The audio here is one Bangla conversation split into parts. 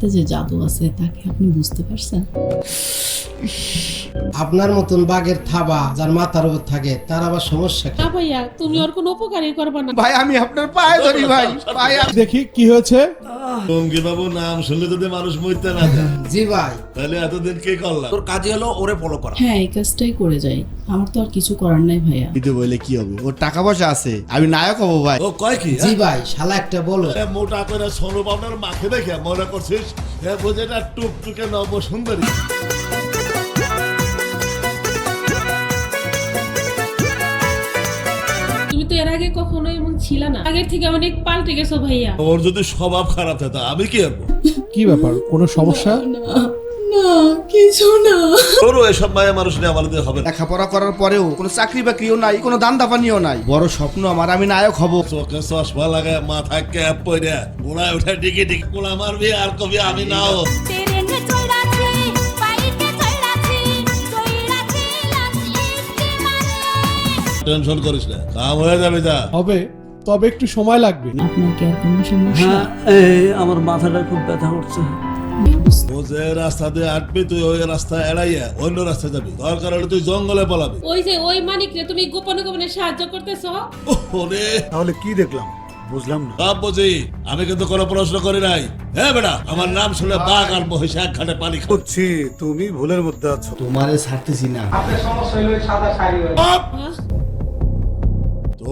হাতে যে জাদু আছে তাকে আপনি বুঝতে পারছেন? আপনার মতন বাঘের থাবা যার মাথার উপর থাকে তার আবার সমস্যা কি? না ভাইয়া তুমি ওর কোনো উপকারই করবে না। ভাই আমি আপনার পায়ে ধরি ভাই ভাই। দেখি কি হয়েছে। টঙ্গি বাবু নাম শুনলে যদি মানুষ মরতে না যায় জি ভাই। তাহলে এতদিন কি করলাম তোর কাজই হলো ওরে ফলো করা। হ্যাঁ এই কাজটাই করে যাই। আমার তো আর কিছু করার নাই ভাইয়া। ভিডিও বলে কি হবে? ওর টাকা পয়সা আছে আমি নায়ক হব ভাই। ও কয় কি জি ভাই শালা একটা বলো। মোটা করে সোনু বাবনার দেখে মনে করছিস এ বুঝেটা টুকটুকে নব সুন্দরী এর আগে কখনো এমন ছিল না। আগের থেকে অনেক পাল্টে গেছো ভাইয়া। ওর যদি স্বভাব খারাপ থাকে আমি কি করব কি ব্যাপার? কোনো সমস্যা? না কিছু না। এসব মায়া মানুষ নিয়ে আমাদের হবে লেখাপড়া করার পরেও কোনো চাকরি বাকরিও নাই কোনো দান দাপানিও নাই। বড় স্বপ্ন আমার আমি নায়ক হব। চোখে চশমা লাগায় মাথায় ক্যাপ পরে গোড়ায় উঠে ডিকি ডিকি গোড়া মারবি আর কবি আমি নাও। টেনশন করিস না। কাম হয়ে যাবে যা। হবে তবে একটু সময় লাগবে। আপনার কি আর কোনো সমস্যা হ্যাঁ এই আমার মাথাটা খুব ব্যথা করছে। ও যে রাস্তা দিয়ে হাঁটবি তুই ওই রাস্তা এড়াইয়া অন্য রাস্তায় যাবি। দরকার হলে তুই জঙ্গলে পালাবি। ওই যে ওই মানিকরে তুমি গোপনে গোপনে সাহায্য করতেছো? ওরে তাহলে কি দেখলাম? বুঝলাম না। সব বুঝি। আমি কিন্তু কোনো প্রশ্ন করি নাই। হ্যাঁ বেটা আমার নাম শুনে বাঘ আর মহিষ এক ঘাটে পানি বুঝছি তুমি ভুলের মধ্যে আছো। তোমারে ছাড়তেছি না।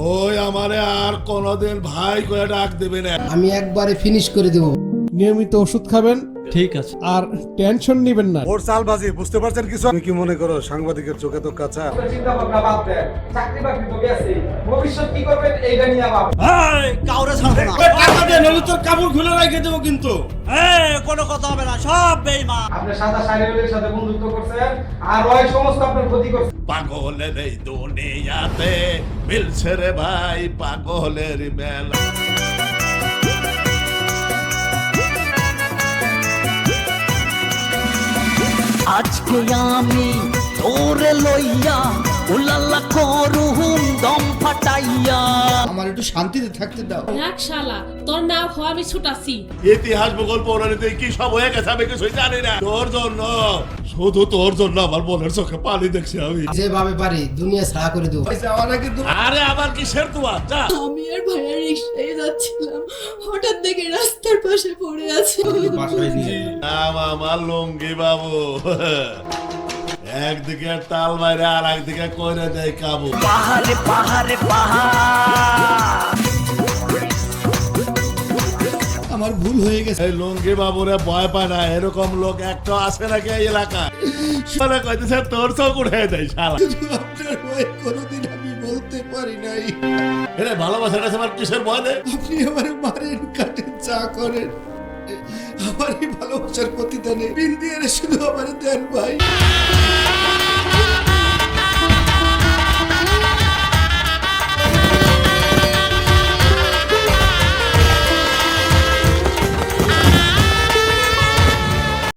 তুই আমারে আর কোনোদিন ভাই করে ডাক দেবে না। আমি একবারে ফিনিশ করে দেব। নিয়মিত ওষুধ খাবেন ঠিক আছে। আর টেনশন নেবেন না। ওর চালবাজি বুঝতে পারছেন কিছু? তুমি কি মনে করো সাংবাদিকের চোখে তো কাঁচা? চিন্তা ভাবনা বাদ দেন। চাকরি বাকরি তো গেছে ভবিষ্যৎ কি করবেন এইটা নিয়ে ভাব এই, কাউরে ছাড়বো না। টাকা দিয়ে নইলে তোর কাপড় খুলে রেখে দেবো কিন্তু। এই, কোনো কথা হবে না সব বেইমান আপনি সাদা শাড়ির সাথে বন্ধুত্ব করছেন আর ওই সমস্ত আপনার ক্ষতি করছে পাগলের এই দুনিয়াতে মিলছে রে ভাই পাগলের মেলা। আজকে আমি তোরে লইয়া উলাল্লা করুম দম্প আমার একটু শান্তিতে থাকতে দাও। রাখ শালা তোর নাম হওয়া আমি ছুটাছি ইতিহাস ভূগোল পৌরাণীতে কি সব হয়ে গেছে আমি কিছুই জানি না। তোর জন্য শুধু তোর জন্য আমার মনের চোখে পানি দেখছি আমি। যেভাবে পারি দুনিয়া ছাড়া করে দেবো। আমার আরে আবার কিসের তোমার যা। আমি আর ভাইয়া রিক্সায় যাচ্ছিলাম। হঠাৎ দেখে রাস্তার পাশে পড়ে আছে। বাসায় নিয়ে নাম আমার লুঙ্গি বাবু। একদিকে তাল বাইরে আর একদিকে কইরে দেয় কাবু। পাহাড়ে পাহাড়ে পাহাড়। ভুল হয়ে গেছে। এই লুঙ্গি বাবুরে ভয় পায় না এরকম লোক একটা আছে নাকি এই এলাকায়? শালা কইতেছে তোর চোখ উঠে দেয় শালা। আপনার কোনোদিন আমি বলতে পারি নাই। এরে ভালোবাসাটা আমার কিসের ভয় নেই আপনি আমার মারেন কাটেন চা করেন। আমার এই ভালোবাসার প্রতিদানে বিন দিয়ে শুধু আমার দেন ভাই।